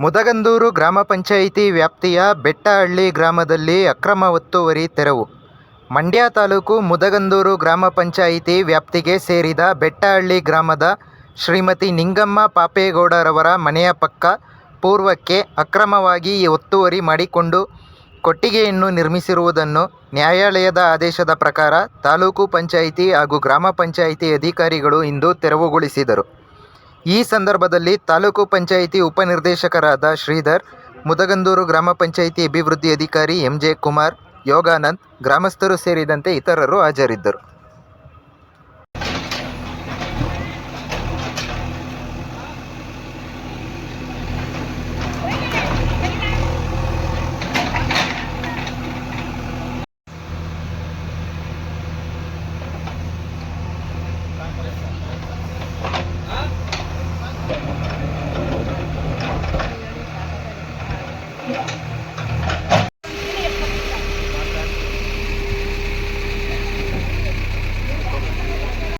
ಮುದಗಂದೂರು ಗ್ರಾಮ ಪಂಚಾಯಿತಿ ವ್ಯಾಪ್ತಿಯ ಬೆಟ್ಟಹಳ್ಳಿ ಗ್ರಾಮದಲ್ಲಿ ಅಕ್ರಮ ಒತ್ತುವರಿ ತೆರವು. ಮಂಡ್ಯ ತಾಲೂಕು ಮುದಗಂದೂರು ಗ್ರಾಮ ಪಂಚಾಯಿತಿ ವ್ಯಾಪ್ತಿಗೆ ಸೇರಿದ ಬೆಟ್ಟಹಳ್ಳಿ ಗ್ರಾಮದ ಶ್ರೀಮತಿ ನಿಂಗಮ್ಮ ಪಾಪೇಗೌಡರವರ ಮನೆಯ ಪಕ್ಕ ಪೂರ್ವಕ್ಕೆ ಅಕ್ರಮವಾಗಿ ಒತ್ತುವರಿ ಮಾಡಿಕೊಂಡು ಕೊಟ್ಟಿಗೆಯನ್ನು ನಿರ್ಮಿಸಿರುವುದನ್ನು ನ್ಯಾಯಾಲಯದ ಆದೇಶದ ಪ್ರಕಾರ ತಾಲೂಕು ಪಂಚಾಯಿತಿ ಹಾಗೂ ಗ್ರಾಮ ಪಂಚಾಯಿತಿ ಅಧಿಕಾರಿಗಳು ಇಂದು ತೆರವುಗೊಳಿಸಿದರು. ಈ ಸಂದರ್ಭದಲ್ಲಿ ತಾಲೂಕು ಪಂಚಾಯಿತಿ ಉಪನಿರ್ದೇಶಕರಾದ ಶ್ರೀಧರ್, ಮುದಗಂದೂರು ಗ್ರಾಮ ಪಂಚಾಯಿತಿ ಅಭಿವೃದ್ಧಿ ಅಧಿಕಾರಿ ಎಂಜೆ ಕುಮಾರ್, ಯೋಗಾನಂದ್, ಗ್ರಾಮಸ್ಥರು ಸೇರಿದಂತೆ ಇತರರು ಹಾಜರಿದ್ದರು. Thank you.